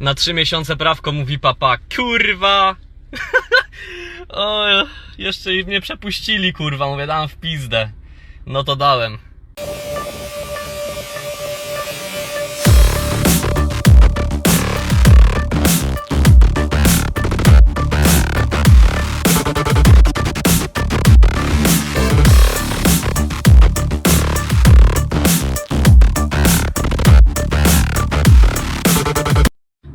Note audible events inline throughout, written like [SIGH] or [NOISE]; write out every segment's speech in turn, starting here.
Na trzy miesiące prawko mówi papa, kurwa. [LAUGHS] o, jeszcze mnie przepuścili, kurwa, mówię, dam w pizdę. No to dałem.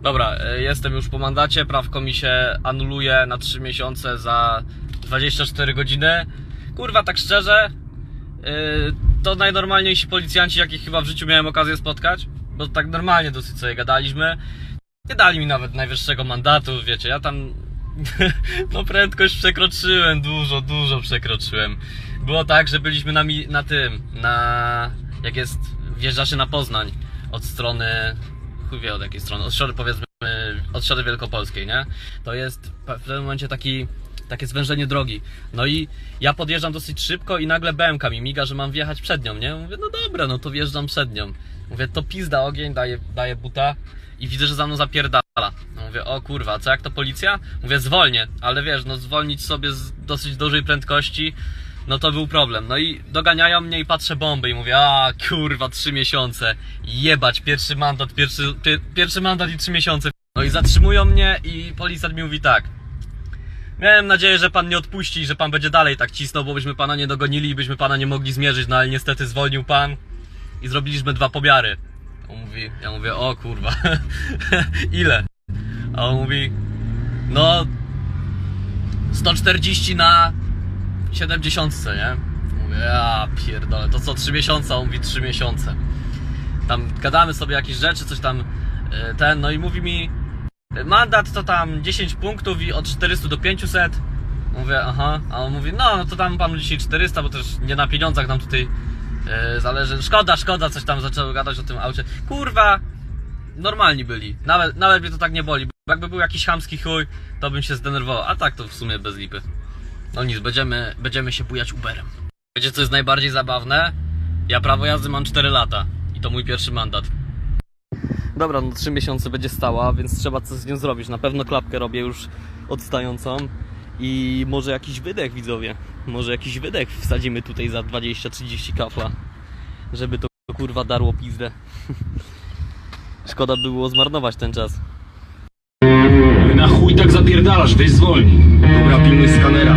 Dobra, e, jestem już po mandacie, prawko mi się anuluje na 3 miesiące za 24 godziny. Kurwa, tak szczerze, e, to najnormalniejsi policjanci, jakich chyba w życiu miałem okazję spotkać, bo tak normalnie dosyć sobie gadaliśmy. Nie dali mi nawet najwyższego mandatu, wiecie, ja tam [LAUGHS] no prędkość przekroczyłem, dużo, dużo przekroczyłem. Było tak, że byliśmy na, na tym, na jak jest, wjeżdża się na Poznań od strony, chuj wie od jakiej strony, od strony powiedzmy, od strony wielkopolskiej, nie? To jest w pewnym momencie taki, takie zwężenie drogi. No i ja podjeżdżam dosyć szybko i nagle BMK mi miga, że mam wjechać przed nią, nie? Mówię, no dobra, no to wjeżdżam przed nią. Mówię, to pizda ogień, daje, daje buta i widzę, że za mną zapierdala. No mówię, o kurwa, co jak to policja? Mówię, zwolnię, ale wiesz, no zwolnić sobie z dosyć dużej prędkości, no to był problem. No i doganiają mnie i patrzę bomby i mówię, a kurwa, trzy miesiące, jebać, pierwszy mandat, pierwszy, pier, pierwszy mandat i trzy miesiące. No i zatrzymują mnie i policjant mi mówi tak, Miałem nadzieję, że pan nie odpuści że pan będzie dalej tak cisnął, bo byśmy pana nie dogonili i byśmy pana nie mogli zmierzyć, no ale niestety zwolnił pan i zrobiliśmy dwa pomiary. On mówi, ja mówię, o kurwa, [LAUGHS] ile? A on mówi, no 140 na 70, nie? Mówię, ja pierdolę, to co 3 miesiące? On mówi 3 miesiące. Tam gadamy sobie jakieś rzeczy, coś tam e, ten, no i mówi mi mandat to tam 10 punktów i od 400 do 500. Mówię, aha, a on mówi, no, no to tam panu dzisiaj 400, bo też nie na pieniądzach nam tutaj e, zależy. Szkoda, szkoda, coś tam zaczęły gadać o tym aucie. Kurwa, normalni byli. Nawet, nawet mnie to tak nie boli. Bo jakby był jakiś chamski chuj, to bym się zdenerwował. A tak to w sumie bez lipy. No nic, będziemy, będziemy się bujać Uberem. Wiecie co jest najbardziej zabawne? Ja prawo jazdy mam 4 lata i to mój pierwszy mandat. Dobra, no 3 miesiące będzie stała, więc trzeba coś z nią zrobić. Na pewno klapkę robię już odstającą i może jakiś wydech widzowie. Może jakiś wydech wsadzimy tutaj za 20-30 kafla, żeby to kurwa darło pizdę. [LAUGHS] Szkoda było zmarnować ten czas. Na chuj tak zapierdalasz, weź zwolnij. Dobra, pilnuj skanera.